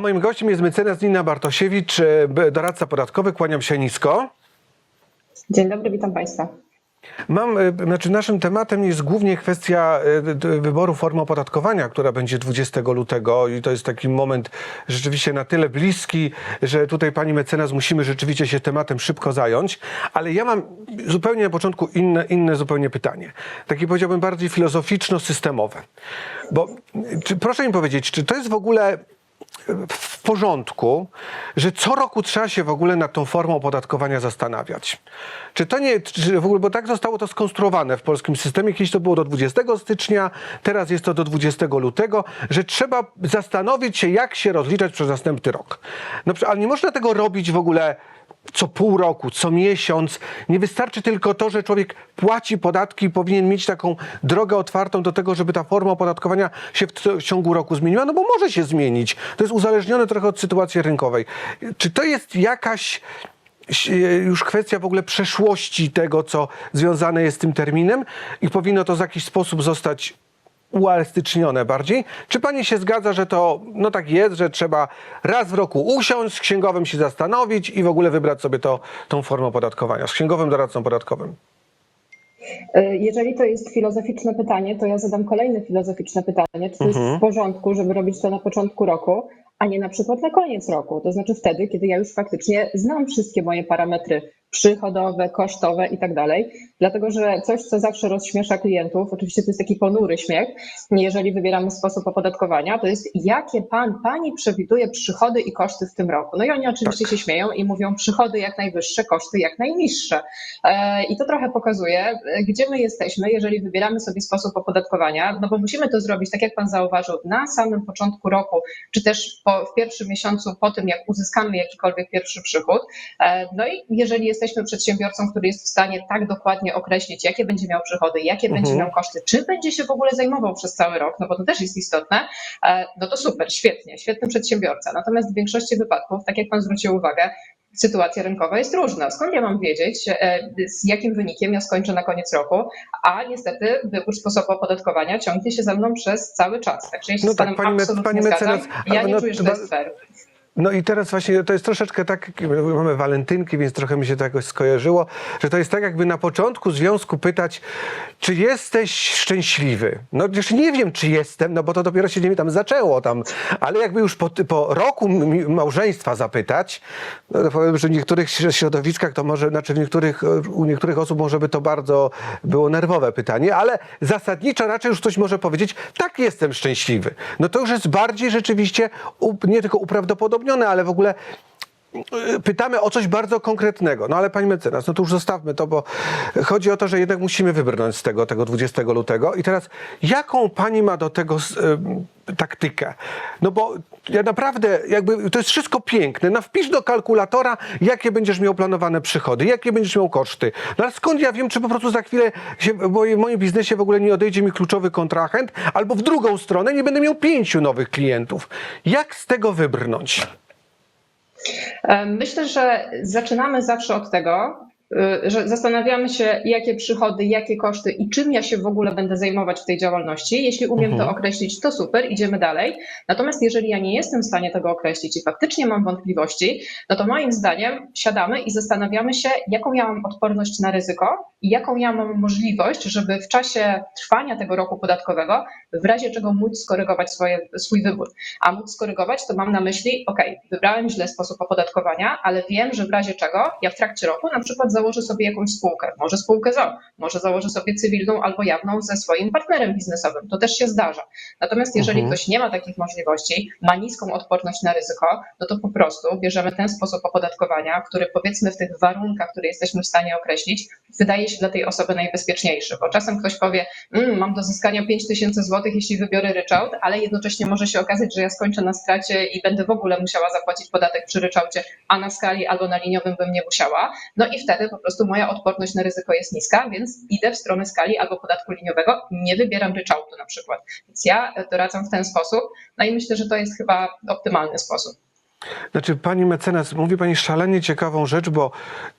Moim gościem jest mecenas Nina Bartosiewicz, e, doradca podatkowy. Kłaniam się nisko. Dzień dobry, witam Państwa. Mam, e, znaczy naszym tematem jest głównie kwestia e, wyboru formy opodatkowania, która będzie 20 lutego i to jest taki moment rzeczywiście na tyle bliski, że tutaj pani mecenas musimy rzeczywiście się tematem szybko zająć, ale ja mam zupełnie na początku inne, inne zupełnie pytanie. Takie powiedziałbym bardziej filozoficzno-systemowe. Bo czy, proszę mi powiedzieć, czy to jest w ogóle w porządku, że co roku trzeba się w ogóle nad tą formą opodatkowania zastanawiać. Czy to nie, czy w ogóle, bo tak zostało to skonstruowane w polskim systemie, kiedyś to było do 20 stycznia, teraz jest to do 20 lutego, że trzeba zastanowić się, jak się rozliczać przez następny rok. No, ale nie można tego robić w ogóle co pół roku, co miesiąc. Nie wystarczy tylko to, że człowiek płaci podatki i powinien mieć taką drogę otwartą do tego, żeby ta forma opodatkowania się w, ciągu roku zmieniła, no bo może się zmienić. To jest uzależnione trochę od sytuacji rynkowej. Czy to jest jakaś już kwestia w ogóle przeszłości tego, co związane jest z tym terminem i powinno to w jakiś sposób zostać uelastycznione bardziej. Czy pani się zgadza, że to no tak jest, że trzeba raz w roku usiąść, z księgowym się zastanowić i w ogóle wybrać sobie to, tą formę opodatkowania, z księgowym doradcą podatkowym? E, Jeżeli to jest filozoficzne pytanie, to ja zadam kolejne filozoficzne pytanie. Czy to jest w porządku, żeby robić to na początku roku, a nie na przykład na koniec roku? To znaczy wtedy, kiedy ja już faktycznie znam wszystkie moje parametry przychodowe, kosztowe i tak dalej. Dlatego, że coś, co zawsze rozśmiesza klientów, oczywiście to jest taki ponury śmiech, jeżeli wybieramy sposób opodatkowania, to jest jakie pan, pani przewiduje przychody i koszty w tym roku. No i oni oczywiście się śmieją i mówią przychody jak najwyższe, koszty jak najniższe. E, I to trochę pokazuje, gdzie my jesteśmy, jeżeli wybieramy sobie sposób opodatkowania, no bo musimy to zrobić, tak jak pan zauważył, na samym początku roku, czy też po, w pierwszym miesiącu po tym, jak uzyskamy jakikolwiek pierwszy przychód. E, No i jeżeli jesteśmy przedsiębiorcą, który jest w stanie tak dokładnie określić, jakie będzie miał przychody, jakie będzie miał koszty, czy będzie się w ogóle zajmował przez cały rok, no bo to też jest istotne, e, no to super, świetnie, świetny przedsiębiorca. Natomiast w większości wypadków, tak jak pan zwrócił uwagę, sytuacja rynkowa jest różna. Skąd ja mam wiedzieć, e, z jakim wynikiem ja skończę na koniec roku? A niestety wybór sposobu opodatkowania ciągnie się ze mną przez cały czas. Także ja się No z tak, pani me- absolutnie pani zgadzam. mecenas, Ja nie no, czuję, że to jest fair. No i teraz właśnie to jest troszeczkę tak, mamy walentynki, więc trochę mi się to jakoś skojarzyło, że to jest tak jakby na początku związku pytać, czy jesteś szczęśliwy? No jeszcze nie wiem, czy jestem, no bo to dopiero się nie tam zaczęło tam, ale jakby już po, po roku małżeństwa zapytać, no to powiem, że w niektórych środowiskach to może, znaczy w niektórych, u niektórych osób może by to bardzo było nerwowe pytanie, ale zasadniczo raczej już ktoś może powiedzieć, tak jestem szczęśliwy. No to już jest bardziej rzeczywiście nie tylko uprawdopodobnione, ale w ogóle pytamy o coś bardzo konkretnego. No ale pani mecenas, no to już zostawmy to, bo chodzi o to, że jednak musimy wybrnąć z tego, tego 20 lutego. I teraz jaką pani ma do tego y, taktykę? No bo ja naprawdę, jakby to jest wszystko piękne. No wpisz do kalkulatora, jakie będziesz miał planowane przychody, jakie będziesz miał koszty. No ale skąd ja wiem, czy po prostu za chwilę się, w moim biznesie w ogóle nie odejdzie mi kluczowy kontrahent, albo w drugą stronę nie będę miał pięciu nowych klientów. Jak z tego wybrnąć? Myślę, że zaczynamy zawsze od tego, że zastanawiamy się, jakie przychody, jakie koszty i czym ja się w ogóle będę zajmować w tej działalności. Jeśli umiem to określić, to super, idziemy dalej. Natomiast jeżeli ja nie jestem w stanie tego określić i faktycznie mam wątpliwości, no to moim zdaniem siadamy i zastanawiamy się, jaką ja mam odporność na ryzyko i jaką ja mam możliwość, żeby w czasie trwania tego roku podatkowego w razie czego móc skorygować swoje, swój wybór. A móc skorygować, to mam na myśli, ok, wybrałem źle sposób opodatkowania, ale wiem, że w razie czego ja w trakcie roku na przykład założę sobie jakąś spółkę, może spółkę ZO, może założę sobie cywilną albo jawną ze swoim partnerem biznesowym. To też się zdarza. Natomiast jeżeli ktoś nie ma takich możliwości, ma niską odporność na ryzyko, no to po prostu bierzemy ten sposób opodatkowania, który powiedzmy w tych warunkach, które jesteśmy w stanie określić, wydaje się dla tej osoby najbezpieczniejszy. Bo czasem ktoś powie, mm, mam do zyskania 5 tysięcy złotych, jeśli wybiorę ryczałt, ale jednocześnie może się okazać, że ja skończę na stracie i będę w ogóle musiała zapłacić podatek przy ryczałcie, a na skali albo na liniowym bym nie musiała. No i wtedy po prostu moja odporność na ryzyko jest niska, więc idę w stronę skali albo podatku liniowego, nie wybieram ryczałtu na przykład. Więc ja doradzam w ten sposób, no i myślę, że to jest chyba optymalny sposób. Znaczy, pani mecenas, mówi pani szalenie ciekawą rzecz, bo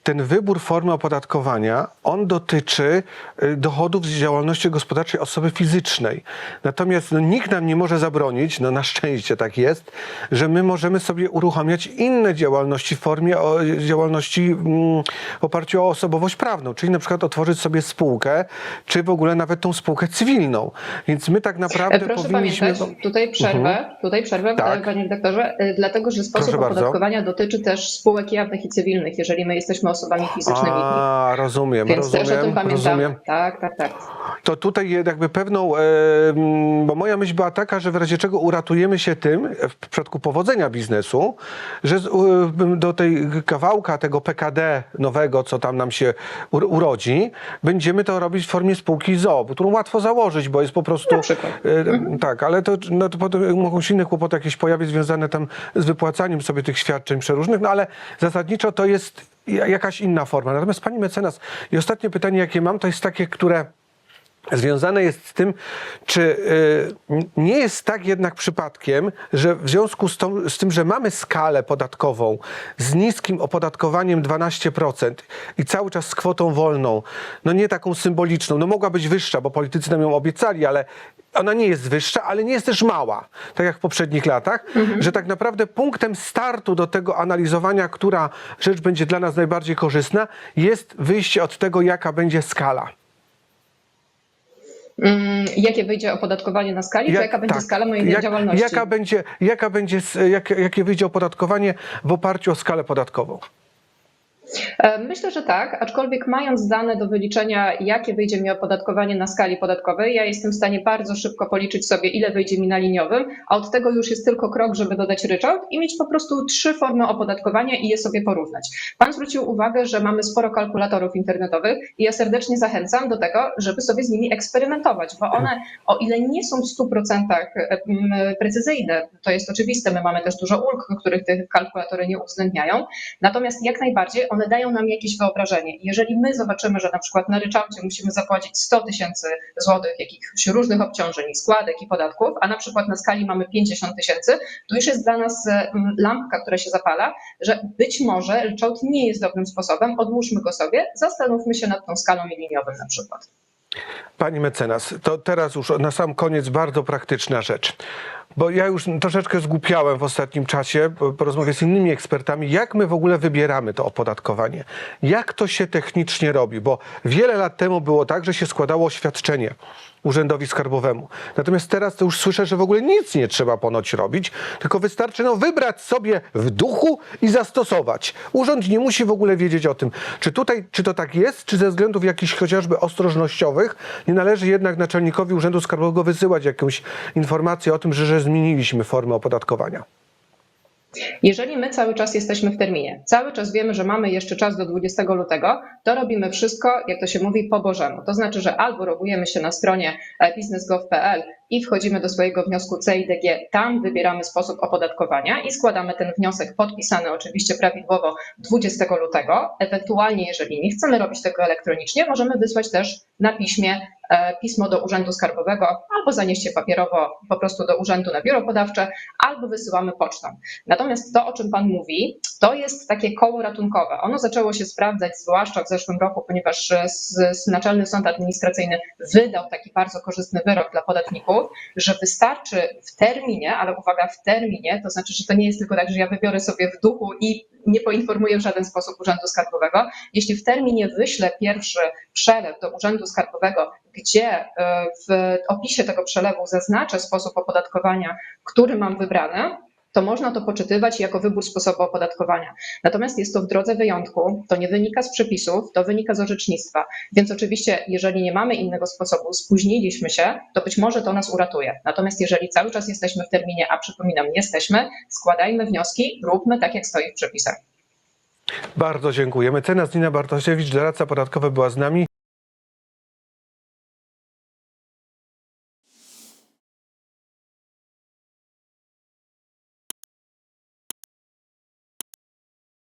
ten wybór formy opodatkowania, on dotyczy y, dochodów z działalności gospodarczej osoby fizycznej. Natomiast no, nikt nam nie może zabronić, no na szczęście tak jest, że my możemy sobie uruchamiać inne działalności w formie o, działalności mm, w oparciu o osobowość prawną, czyli na przykład otworzyć sobie spółkę, czy w ogóle nawet tą spółkę cywilną. Więc my tak naprawdę Proszę powinniśmy... pamiętać, tutaj przerwę, tutaj przerwę, Tak. panie redaktorze, e, dlatego że sposób Proszę bardzo. opodatkowania dotyczy też spółek jawnych i cywilnych, jeżeli my jesteśmy osobami fizycznymi. A, rozumiem, Więc rozumiem, też o tym pamiętamy. rozumiem. Tak, tak, tak. To tutaj jakby pewną, bo moja myśl była taka, że w razie czego uratujemy się tym, w przypadku powodzenia biznesu, że do tej kawałka tego PKD nowego, co tam nam się urodzi, będziemy to robić w formie spółki ZOO, którą łatwo założyć, bo jest po prostu... Na przykład. E, Tak, ale to, no, to potem mogą się inne kłopoty jakieś pojawić związane tam z wypłacaniem sobie tych świadczeń przeróżnych, no ale zasadniczo to jest ja- jakaś inna forma. Natomiast pani mecenas, i ostatnie pytanie, jakie mam, to jest takie, które związane jest z tym, czy y, nie jest tak jednak przypadkiem, że w związku z, tą, z tym, że mamy skalę podatkową z niskim opodatkowaniem 12% i cały czas z kwotą wolną, no nie taką symboliczną, no mogła być wyższa, bo politycy nam ją obiecali, ale ona nie jest wyższa, ale nie jest też mała, tak jak w poprzednich latach, że tak naprawdę punktem startu do tego analizowania, która rzecz będzie dla nas najbardziej korzystna, jest wyjście od tego, jaka będzie skala. Mm, Jakie wyjdzie opodatkowanie na skali, Jak- jaka będzie tak. skala mojej Jak- działalności? Jaka będzie, jaka będzie, jak, jakie wyjdzie opodatkowanie w oparciu o skalę podatkową? E, Myślę, że tak, aczkolwiek mając dane do wyliczenia, jakie wyjdzie mi opodatkowanie na skali podatkowej, ja jestem w stanie bardzo szybko policzyć sobie, ile wyjdzie mi na liniowym, a od tego już jest tylko krok, żeby dodać ryczałt i mieć po prostu trzy formy opodatkowania i je sobie porównać. Pan zwrócił uwagę, że mamy sporo kalkulatorów internetowych i ja serdecznie zachęcam do tego, żeby sobie z nimi eksperymentować, bo one, o ile nie są w 100% mm, precyzyjne, to jest oczywiste, my mamy też dużo ulg, których te kalkulatory nie uwzględniają, Natomiast jak najbardziej one dają nam jakieś wyobrażenie. Jeżeli my zobaczymy, że na przykład na ryczałcie musimy zapłacić 100 tysięcy złotych jakichś różnych obciążeń, składek i podatków, a na przykład na skali mamy 50 tysięcy, to już jest dla nas e, m, lampka, która się zapala, że być może ryczałt nie jest dobrym sposobem, odłóżmy go sobie, zastanówmy się nad tą skalą i na przykład. Pani mecenas, to teraz już na sam koniec bardzo praktyczna rzecz. Bo ja już troszeczkę zgłupiałem w ostatnim czasie po, rozmowie z innymi ekspertami, jak my w ogóle wybieramy to opodatkowanie. Jak to się technicznie robi? Bo wiele lat temu było tak, że się składało oświadczenie Urzędowi Skarbowemu. Natomiast teraz to już słyszę, że w ogóle nic nie trzeba ponoć robić, tylko wystarczy no, wybrać sobie w duchu i zastosować. Urząd nie musi w ogóle wiedzieć o tym, czy tutaj, czy to tak jest, czy ze względów jakichś chociażby ostrożnościowych nie należy jednak naczelnikowi Urzędu Skarbowego wysyłać jakąś informację o tym, że, że zmieniliśmy formę opodatkowania. Jeżeli my cały czas jesteśmy w terminie, cały czas wiemy, że mamy jeszcze czas do 20 lutego, to robimy wszystko, jak to się mówi, po Bożemu. To znaczy, że albo logujemy się na stronie e, biznesgov.pl i wchodzimy do swojego wniosku CIDG, tam wybieramy sposób opodatkowania i składamy ten wniosek podpisany oczywiście prawidłowo 20 lutego. Ewentualnie, jeżeli nie chcemy robić tego elektronicznie, możemy wysłać też na piśmie pismo do Urzędu Skarbowego albo zanieść je papierowo po prostu do urzędu na biuro podawcze, albo wysyłamy pocztą. Natomiast to, o czym Pan mówi, to jest takie koło ratunkowe. Ono zaczęło się sprawdzać zwłaszcza w zeszłym roku, ponieważ e, Naczelny Sąd Administracyjny wydał taki bardzo korzystny wyrok dla podatników, że wystarczy w terminie, ale uwaga, w terminie, to znaczy, że to nie jest tylko tak, że ja wybiorę sobie w duchu i nie poinformuję w żaden sposób Urzędu Skarbowego. Jeśli w terminie wyślę pierwszy przelew do Urzędu Skarbowego, gdzie e, w opisie tego przelewu zaznaczę sposób opodatkowania, który mam wybrany, to można to poczytywać jako wybór sposobu opodatkowania. Natomiast jest to w drodze wyjątku, to nie wynika z przepisów, to wynika z orzecznictwa. Więc oczywiście, jeżeli nie mamy innego sposobu, spóźniliśmy się, to być może to nas uratuje. Natomiast jeżeli cały czas jesteśmy w terminie, a przypominam, jesteśmy, składajmy wnioski, róbmy tak, jak stoi w przepisach. Bardzo dziękujemy. Cena Nina Bartosiewicz, doradca podatkowy była z nami.